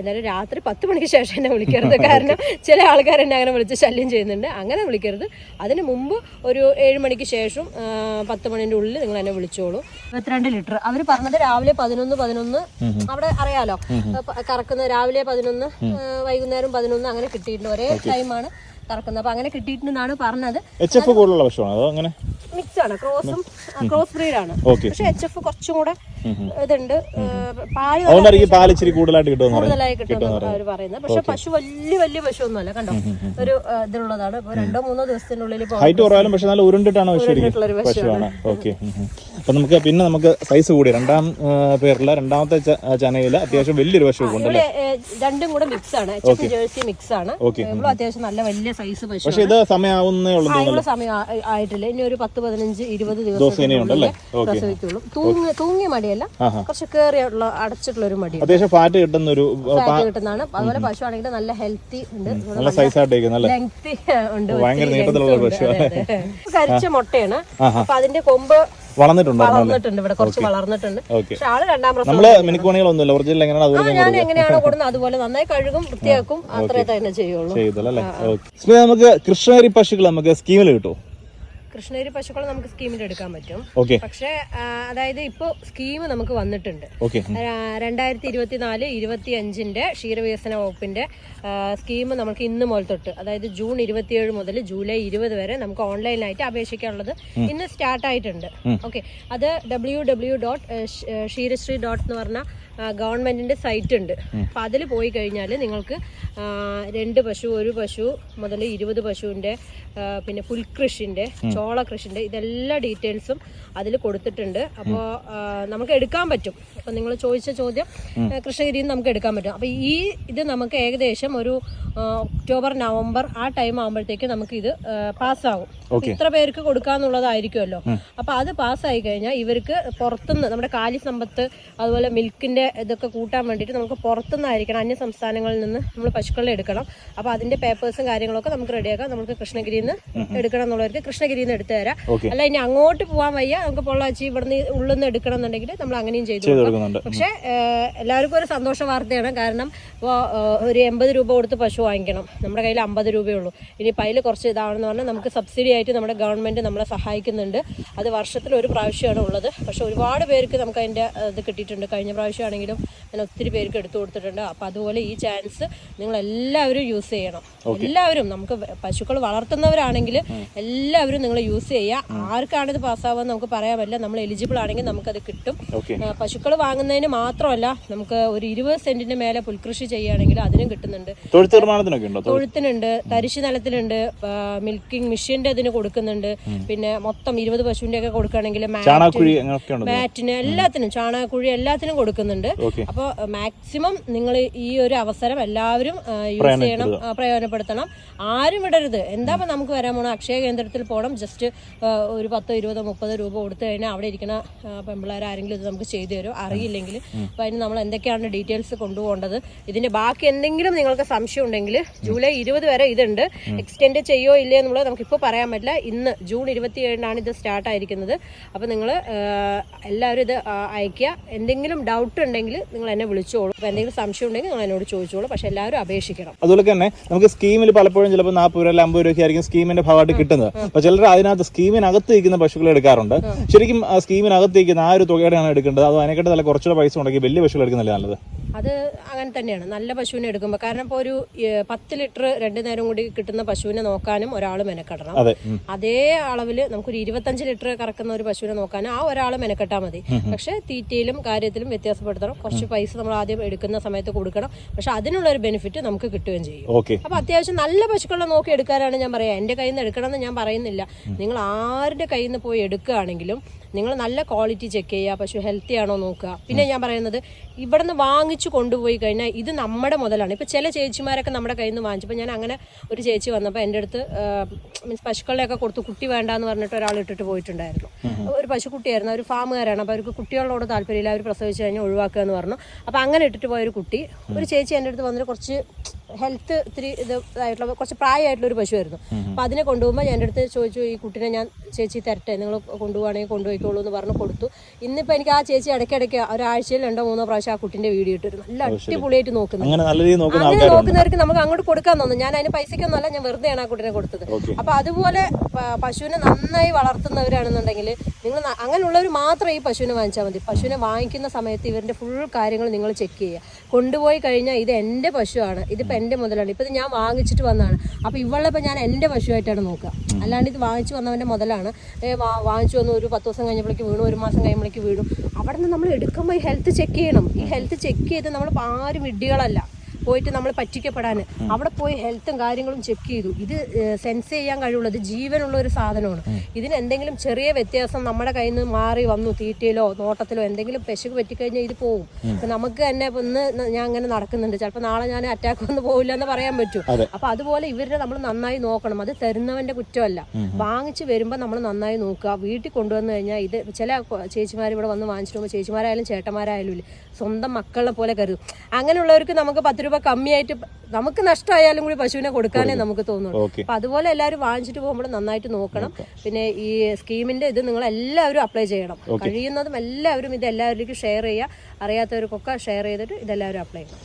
എന്നാലും രാത്രി പത്ത് മണിക്ക് ശേഷം എന്നെ വിളിക്കരുത്. കാരണം ചില ആൾക്കാർ എന്നെ അങ്ങനെ വിളിച്ച് ശല്യം ചെയ്യുന്നുണ്ട്. അങ്ങനെ വിളിക്കരുത്. അതിന് മുമ്പ് ഒരു ഏഴ് മണിക്ക് ശേഷം പത്ത് മണിന്റെ ഉള്ളിൽ നിങ്ങൾ എന്നെ വിളിച്ചോളൂ. ഇരുപത്തിരണ്ട് ലിറ്റർ. അവർ പറഞ്ഞത് രാവിലെ പതിനൊന്ന് പതിനൊന്ന്. അവിടെ അറിയാലോ? കറക്കുന്ന രാവിലെ പതിനൊന്ന് വൈകുന്നേരം പതിനൊന്ന് അങ്ങനെ കിട്ടിയിട്ടുണ്ട്. ഒരേ ടൈമാണ് കറക്കുന്നത്. അപ്പൊ അങ്ങനെ കിട്ടിയിട്ടുണ്ടെന്നാണ് പറഞ്ഞത്. എച്ച് എഫ് കൂടുതലുള്ള പശുവാണ് അതോ അങ്ങനെ? മിക്സ് ആണ്. ക്രോസും ക്രോസ് ബ്രീഡ് ആണ്. ഓക്കെ. പക്ഷെ എച്ച് എഫ് കുറച്ചും കൂടെ ഇതുണ്ട്. പാൽ ഇച്ചിരി കൂടുതലായിട്ട് കിട്ടും കൂടുതലായി അവർ പറയുന്നത്. പക്ഷെ പശു വലിയ വലിയ പശു ഒന്നുമല്ല കണ്ടോ ഒരു ഇതിലുള്ളതാണ് രണ്ടോ മൂന്നോ ദിവസത്തിനുള്ളിൽ ഹൈറ്റ് കുറവായാലും പക്ഷെ നല്ല ഉരുണ്ടിട്ടാണ് പശുവാണ്. ഓക്കെ അപ്പൊ നമുക്ക് പിന്നെ നമുക്ക് സൈസ് കൂടി. രണ്ടാം ആ, രണ്ടാമത്തെ ചനയിൽ അത്യാവശ്യം വലിയൊരു പശു രണ്ടും കൂടെ മിക്സ് ആണ്. ജേഴ്സി മിക്സ് ആണ്. അത്യാവശ്യം നല്ല വലിയ സൈസ് പശു പക്ഷെ ഇത് സമയമാവുന്നേ ഉള്ളൂ സമയം ആയിട്ടില്ല. ഇനി ഒരു പത്ത് പതിനഞ്ച് ഇരുപത് ദിവസം പ്രസവിക്കുള്ളൂ. തൂങ്ങി തൂങ്ങിയ മടിയല്ല. കുറച്ച് കേറിയുള്ള അടച്ചിട്ടുള്ള ഒരു മടി അത്യാവശ്യം ഫാറ്റ് കിട്ടുന്ന ഒരു ഫാറ്റ് കിട്ടുന്നതാണ്. അതുപോലെ പശു ആണെങ്കിൽ നല്ല ഹെൽത്തി ഉണ്ട്. നല്ല സൈസ് ആയിട്ട് നല്ല ലെങ്തി ഉണ്ട്. ഭയങ്കര നീട്ടത്തിലുള്ള അതെ. കരിച്ച മുട്ടയാണ്. അപ്പൊ അതിന്റെ കൊമ്പ് വളർന്നിട്ടുണ്ട്? വളർന്നിട്ടുണ്ട് ഇവിടെ. കുറച്ച് വളർന്നിട്ടുണ്ട്. പക്ഷെ ആൾ രണ്ടാം പ്രാവശ്യം നമ്മൾ മിനുക്കുപണികളൊന്നുമില്ല. ഒറിജിനൽ എങ്ങനെയാണ് അതുപോലെ ഞാൻ എങ്ങനെയാണോ കൊടുക്കുന്നത് അതുപോലെ നന്നായി കഴുകും വൃത്തിയാക്കും. അത്രേ തന്നെ ചെയ്യുള്ളൂ. ചെയ്തല്ലേ നമുക്ക് കൃഷ്ണഗിരി പശുക്കൾ നമുക്ക് സ്കീമിൽ കിട്ടുമോ കൃഷ്ണഗിരി പശുക്കളെ നമുക്ക് സ്കീമിൽ എടുക്കാൻ പറ്റും. പക്ഷെ അതായത് ഇപ്പോ സ്കീം നമുക്ക് വന്നിട്ടുണ്ട്. രണ്ടായിരത്തി ഇരുപത്തിനാല് ഇരുപത്തി അഞ്ചിന്റെ ക്ഷീരവികസന വകുപ്പിന്റെ സ്കീം നമുക്ക് ഇന്ന് മുതൽ തൊട്ട് അതായത് ജൂൺ ഇരുപത്തിയേഴ് മുതൽ ജൂലൈ ഇരുപത് വരെ നമുക്ക് ഓൺലൈനായിട്ട് അപേക്ഷിക്കാനുള്ളത് ഇന്ന് സ്റ്റാർട്ട് ആയിട്ടുണ്ട്. ഓക്കെ അത് W W dot Ksheerasree dot എന്ന് പറഞ്ഞ ഗവൺമെന്റിന്റെ സൈറ്റ് ഉണ്ട്. അപ്പൊ അതിൽ പോയി കഴിഞ്ഞാൽ നിങ്ങൾക്ക് രണ്ട് പശു ഒരു പശു മുതൽ ഇരുപത് പശുവിന്റെ പിന്നെ പുൽകൃഷിന്റെ ചോള കൃഷിന്റെ ഇതെല്ലാ ഡീറ്റെയിൽസും അതിൽ കൊടുത്തിട്ടുണ്ട്. അപ്പോൾ നമുക്ക് എടുക്കാൻ പറ്റും. അപ്പൊ നിങ്ങൾ ചോദിച്ച ചോദ്യം കൃഷ്ണഗിരിയിൽ നമുക്ക് എടുക്കാൻ പറ്റും. അപ്പൊ ഈ ഇത് നമുക്ക് ഏകദേശം ഒരു ഒക്ടോബർ നവംബർ ആ ടൈം ആകുമ്പോഴത്തേക്ക് നമുക്ക് ഇത് പാസ്സാകും ഇത്ര പേർക്ക് കൊടുക്കാന്നുള്ളതായിരിക്കുമല്ലോ. അപ്പൊ അത് പാസ്സായി കഴിഞ്ഞാൽ ഇവർക്ക് പുറത്തുനിന്ന് നമ്മുടെ കാലി സമ്പത്ത് അതുപോലെ മിൽക്കിന്റെ ഇതൊക്കെ കൂട്ടാൻ വേണ്ടിയിട്ട് നമുക്ക് പുറത്തുനിന്നായിരിക്കണം അന്യ സംസ്ഥാനങ്ങളിൽ നിന്ന് നമ്മൾ പശുക്കളെ എടുക്കണം. അപ്പോൾ അതിന്റെ പേപ്പേഴ്സും കാര്യങ്ങളൊക്കെ നമുക്ക് റെഡിയാക്കാം നമുക്ക് കൃഷ്ണഗിരിയിൽ നിന്ന് എടുക്കണം എന്നുള്ളവർക്ക് കൃഷ്ണഗിരിയിൽ നിന്ന് എടുത്തു തരാം. അല്ല ഇനി അങ്ങോട്ട് പോകാൻ വയ്യ. നമുക്ക് പൊള്ളാച്ചി ഇവിടുന്ന് ഉള്ളിൽ നിന്ന് എടുക്കണം എന്നുണ്ടെങ്കിൽ നമ്മൾ അങ്ങനെയും ചെയ്തു കൊടുക്കും. പക്ഷേ എല്ലാവർക്കും ഒരു സന്തോഷ വാർത്തയാണ്. കാരണം ഇപ്പോൾ ഒരു എൺപത് രൂപ കൊടുത്ത് പശു വാങ്ങിക്കണം. നമ്മുടെ കയ്യിൽ അമ്പത് രൂപയേ ഉള്ളൂ. ഇനി പൈൽ കുറച്ച് ഇതാണെന്ന് പറഞ്ഞാൽ നമുക്ക് സബ്സിഡി ആയിട്ട് നമ്മുടെ ഗവൺമെന്റ് നമ്മളെ സഹായിക്കുന്നുണ്ട്. അത് വർഷത്തിൽ ഒരു പ്രാവശ്യമാണ് ഉള്ളത്. പക്ഷെ ഒരുപാട് പേർക്ക് നമുക്ക് അതിന്റെ ഇത് കിട്ടിയിട്ടുണ്ട്. കഴിഞ്ഞ പ്രാവശ്യമാണെങ്കിലും ഞാൻ ഒത്തിരി പേർക്ക് എടുത്തു കൊടുത്തിട്ടുണ്ട്. അപ്പോൾ അതുപോലെ ഈ ചാൻസ് നിങ്ങൾ എല്ലാവരും യൂസ് ചെയ്യണം എല്ലാവരും നമുക്ക് പശുക്കൾ വളർത്തുന്നവരാണെങ്കിൽ എല്ലാവരും നിങ്ങൾ യൂസ് ചെയ്യുക. ആർക്കാണ് ഇത് പാസ്സാവുക നമുക്ക് പറയാൻ പറ്റില്ല. നമ്മൾ എലിജിബിൾ ആണെങ്കിൽ നമുക്കത് കിട്ടും. പശുക്കൾ വാങ്ങുന്നതിന് മാത്രമല്ല നമുക്ക് ഒരു ഇരുപത് സെന്റിന്റെ മേലെ പുൽകൃഷി ചെയ്യുകയാണെങ്കിൽ അതിനും കിട്ടുന്നുണ്ട്. തൊഴുത്തിനുണ്ട് തരിശു നിലത്തിലുണ്ട് മിൽക്കിംഗ് മെഷീന്റെ അതിന് കൊടുക്കുന്നുണ്ട്. പിന്നെ മൊത്തം ഇരുപത് പശുവിന്റെ ഒക്കെ കൊടുക്കുകയാണെങ്കിൽ മാറ്റിന് എല്ലാത്തിനും ചാണകക്കുഴി എല്ലാത്തിനും കൊടുക്കുന്നുണ്ട്. ഓക്കെ അപ്പോൾ മാക്സിമം നിങ്ങൾ ഈ ഒരു അവസരം എല്ലാവരും യൂസ് ചെയ്യണം പ്രയോജനപ്പെടുത്തണം. ആരും വിടരുത്. എന്താ നമുക്ക് വരാൻ പോകണം അക്ഷയ കേന്ദ്രത്തിൽ പോകണം ജസ്റ്റ് ഒരു പത്തോ ഇരുപതോ മുപ്പതോ രൂപ കൊടുത്തു കഴിഞ്ഞാൽ അവിടെ ഇരിക്കുന്ന പെമ്പിള്ളേർ ആരെങ്കിലും ഇത് നമുക്ക് ചെയ്തു തരും. അറിയില്ലെങ്കിൽ അപ്പോൾ അതിന് നമ്മൾ എന്തൊക്കെയാണ് ഡീറ്റെയിൽസ് കൊണ്ടുപോകേണ്ടത്? ഇതിന്റെ ബാക്കി എന്തെങ്കിലും നിങ്ങൾക്ക് സംശയം ഉണ്ടെങ്കിൽ ജൂലൈ ഇരുപത് വരെ ഇതുണ്ട്. എക്സ്റ്റെൻഡ് ചെയ്യോ ഇല്ലേ എന്നുള്ളത് നമുക്കിപ്പോൾ പറയാൻ പറ്റില്ല. ഇന്ന് ജൂൺ ഇരുപത്തി ഏഴിനാണ് ഇത് സ്റ്റാർട്ട് ആയിരിക്കുന്നത്. അപ്പോൾ നിങ്ങൾ എല്ലാവരും ഇത് അയക്കുക എന്തെങ്കിലും ഡൗട്ട് ഉണ്ടെങ്കിൽ നിങ്ങൾ എന്നെ വിളിച്ചോളൂ. അപ്പോൾ എന്തെങ്കിലും സംശയം ഉണ്ടെങ്കിൽ നിങ്ങൾ എന്നോട് ചോദിച്ചോളൂ. പക്ഷേ എല്ലാവരും അപേക്ഷിക്കണം. അതുപോലെ തന്നെ നമുക്ക് സ്കീമിൽ പലപ്പോഴും ചിലപ്പോൾ നാൽപ്പത് രൂപ അമ്പത് രൂപ ആയിരിക്കും സ്കീമിന്റെ ഭാഗമായിട്ട് കിട്ടുന്നത്. അപ്പൊ ചിലർ അതിനകത്ത് സ്കീമിനകത്ത് ഇരിക്കുന്ന പശുക്കളെ എടുക്കാറുണ്ട്. ശരിക്കും സ്കീമിനകത്ത് ഇരിക്കുന്ന ആ ഒരു തുകയുടെയാണ് എടുക്കേണ്ടത്. അതോ അതിനെക്കാട്ട് നല്ല കുറച്ചുകൂടെ പൈസ ഉണ്ടെങ്കിൽ വലിയ പശുക്കൾ എടുക്കുന്നതല്ലേ നല്ലത്? അത് അങ്ങനെ തന്നെയാണ്. നല്ല പശുവിനെ എടുക്കുമ്പോൾ കാരണം ഇപ്പോൾ ഒരു പത്ത് ലിറ്റർ രണ്ട് നേരം കൂടി കിട്ടുന്ന പശുവിനെ നോക്കാനും ഒരാൾ മെനക്കെടണം. അതെ. അളവിൽ നമുക്കൊരു ഇരുപത്തഞ്ച് ലിറ്റർ കറക്കുന്ന ഒരു പശുവിനെ നോക്കാനും ആ ഒരാൾ മെനക്കെട്ടാൽ മതി. പക്ഷെ തീറ്റയിലും കാര്യത്തിലും വ്യത്യാസപ്പെടുത്തണം. കുറച്ച് പൈസ നമ്മൾ ആദ്യം എടുക്കുന്ന സമയത്ത് കൊടുക്കണം. പക്ഷെ അതിനുള്ള ഒരു ബെനിഫിറ്റ് നമുക്ക് കിട്ടുകയും ചെയ്യും. അപ്പൊ അത്യാവശ്യം നല്ല പശുക്കളെ നോക്കി എടുക്കാനാണ് ഞാൻ പറയാം. എന്റെ കയ്യിൽ നിന്ന് എടുക്കണം എന്ന് ഞാൻ പറയുന്നില്ല. നിങ്ങൾ ആരുടെ കയ്യിൽ നിന്ന് പോയി എടുക്കുകയാണെങ്കിലും നിങ്ങൾ നല്ല ക്വാളിറ്റി ചെക്ക് ചെയ്യുക പശു ഹെൽത്തി ആണോ നോക്കുക. പിന്നെ ഞാൻ പറയുന്നത് ഇവിടുന്ന് വാങ്ങിച്ചു കൊണ്ടുപോയി കഴിഞ്ഞാൽ ഇത് നമ്മുടെ മുതലാണ്. ഇപ്പം ചില ചേച്ചിമാരൊക്കെ നമ്മുടെ കയ്യിൽ നിന്ന് വാങ്ങിച്ചപ്പോൾ ഞാൻ അങ്ങനെ ഒരു ചേച്ചി വന്നപ്പോൾ എന്റെ അടുത്ത് മീൻസ് പശുക്കളെയൊക്കെ കൊടുത്ത് കുട്ടി വേണ്ടാന്ന് പറഞ്ഞിട്ട് ഒരാൾ ഇട്ടിട്ട് പോയിട്ടുണ്ടായിരുന്നു. ഒരു പശുക്കുട്ടിയായിരുന്നു ഒരു ഫാമുകാരാണ് അപ്പോൾ അവർക്ക് കുട്ടികളോട് താല്പര്യമില്ല അവർ പ്രസവിച്ച് കഴിഞ്ഞാൽ ഒഴിവാക്കുക എന്ന് പറഞ്ഞു. അപ്പോൾ അങ്ങനെ ഇട്ടിട്ട് പോയ ഒരു കുട്ടി ഒരു ചേച്ചി എന്റെ അടുത്ത് വന്നിട്ട് കുറച്ച് ഹെൽത്ത് ഇത്തിരി ഇത് ഇതായിട്ടുള്ള കുറച്ച് പ്രായമായിട്ടുള്ള ഒരു പശുവായിരുന്നു. അപ്പൊ അതിനെ കൊണ്ടുപോകുമ്പോൾ എന്റെ അടുത്ത് ചോദിച്ചു ഈ കുട്ടിനെ ഞാൻ ചേച്ചി തരട്ടെ നിങ്ങൾ കൊണ്ടുപോകുകയാണെങ്കിൽ കൊണ്ടുപോയിക്കോളൂ എന്ന് പറഞ്ഞ് കൊടുത്തു. ഇന്നിപ്പോൾ എനിക്ക് ആ ചേച്ചി ഇടയ്ക്കിടയ്ക്ക് ഒരാഴ്ചയിൽ രണ്ടോ മൂന്നോ പ്രാവശ്യം ആ കുട്ടിന്റെ വീഡിയോ ഇട്ടു. നല്ല അടിപൊളിയായിട്ട് നോക്കുന്നു. അങ്ങനെ നോക്കുന്നവർക്ക് നമുക്ക് അങ്ങോട്ട് കൊടുക്കാൻ തോന്നും. ഞാൻ അതിന് പൈസയ്ക്കൊന്നുമല്ല ഞാൻ വെറുതെയാണ് ആ കുട്ടിനെ കൊടുത്തത്. അപ്പോൾ അപ്പൊ അതുപോലെ പശുവിനെ നന്നായി വളർത്തുന്നവരാണെന്നുണ്ടെങ്കിൽ നിങ്ങൾ അങ്ങനെയുള്ളവർ മാത്രം ഈ പശുവിനെ വാങ്ങിച്ചാൽ മതി. പശുവിനെ വാങ്ങിക്കുന്ന സമയത്ത് ഇവരുടെ ഫുൾ കാര്യങ്ങൾ നിങ്ങൾ ചെക്ക് ചെയ്യുക. കൊണ്ടുപോയി കഴിഞ്ഞാൽ ഇത് എന്റെ പശുവാണ്. ഇതിപ്പോൾ എന്റെ മുതലാണ്. ഇപ്പം ഇത് ഞാൻ വാങ്ങിച്ചിട്ട് വന്നതാണ്. അപ്പോൾ ഇവളെ ഇപ്പം ഞാൻ എന്റെ പശുവായിട്ടാണ് നോക്കുക. അല്ലാണ്ട് ഇത് വാങ്ങിച്ചു വന്നവന്റെ മുതലാണ്. വാങ്ങിച്ചു വന്ന് ഒരു പത്ത് ദിവസം കഴിഞ്ഞപ്പോഴേക്ക് വീണു ഒരു മാസം കഴിയുമ്പോഴേക്ക് വീണു. അവിടെ നിന്ന് നമ്മൾ എടുക്കുമ്പോൾ ഈ ഹെൽത്ത് ചെക്ക് ചെയ്യണം. ഈ ഹെൽത്ത് ചെക്ക് ചെയ്ത് നമ്മൾ ആരും വിഡ്ഢികളല്ല. പോയിട്ട് നമ്മൾ പറ്റിക്കപ്പെടാൻ അവിടെ പോയി ഹെൽത്തും കാര്യങ്ങളും ചെക്ക് ചെയ്തു. ഇത് സെൻസ് ചെയ്യാൻ കഴിവുള്ളത് ജീവനുള്ള ഒരു സാധനമാണ്. ഇതിന് എന്തെങ്കിലും ചെറിയ വ്യത്യാസം നമ്മുടെ കയ്യിൽ നിന്ന് മാറി വന്നു തീറ്റയിലോ നോട്ടത്തിലോ എന്തെങ്കിലും പെശുക്ക് പറ്റിക്കഴിഞ്ഞാൽ ഇത് പോകും അപ്പൊ നമുക്ക് തന്നെ ഒന്ന് ഞാൻ അങ്ങനെ നടക്കുന്നുണ്ട്. ചിലപ്പോൾ നാളെ ഞാൻ അറ്റാക്ക് വന്ന് പോകില്ല എന്ന് പറയാൻ പറ്റും. അപ്പൊ അതുപോലെ ഇവരുടെ നമ്മൾ നന്നായി നോക്കണം. അത് തരുന്നവന്റെ കുറ്റമല്ല. വാങ്ങിച്ച് വരുമ്പോൾ നമ്മൾ നന്നായി നോക്കുക. വീട്ടിൽ കൊണ്ടുവന്നു കഴിഞ്ഞാൽ ഇത് ചില ചേച്ചിമാർ ഇവിടെ വന്ന് വാങ്ങിച്ചിട്ട് പോകുമ്പോൾ ചേച്ചിമാരായാലും ചേട്ടന്മാരായാലും ഇല്ല? സ്വന്തം മക്കളെ പോലെ കരുതും. അങ്ങനെയുള്ളവർക്ക് നമുക്ക് പത്ത് രൂപ കമ്മിയായിട്ട് നമുക്ക് നഷ്ടമായാലും കൂടി പശുവിനെ കൊടുക്കാനേ നമുക്ക് തോന്നുള്ളൂ. അപ്പൊ അതുപോലെ എല്ലാവരും വാങ്ങിച്ചിട്ട് പോകുമ്പോൾ നന്നായിട്ട് നോക്കണം. പിന്നെ ഈ സ്കീമിന്റെ ഇത് നിങ്ങൾ എല്ലാവരും അപ്ലൈ ചെയ്യണം. കഴിയുന്നതും എല്ലാവരും ഇത് എല്ലാവരിലേക്കും ഷെയർ ചെയ്യുക. അറിയാത്തവർക്കൊക്കെ ഷെയർ ചെയ്തിട്ട് ഇതെല്ലാവരും അപ്ലൈ ചെയ്യണം.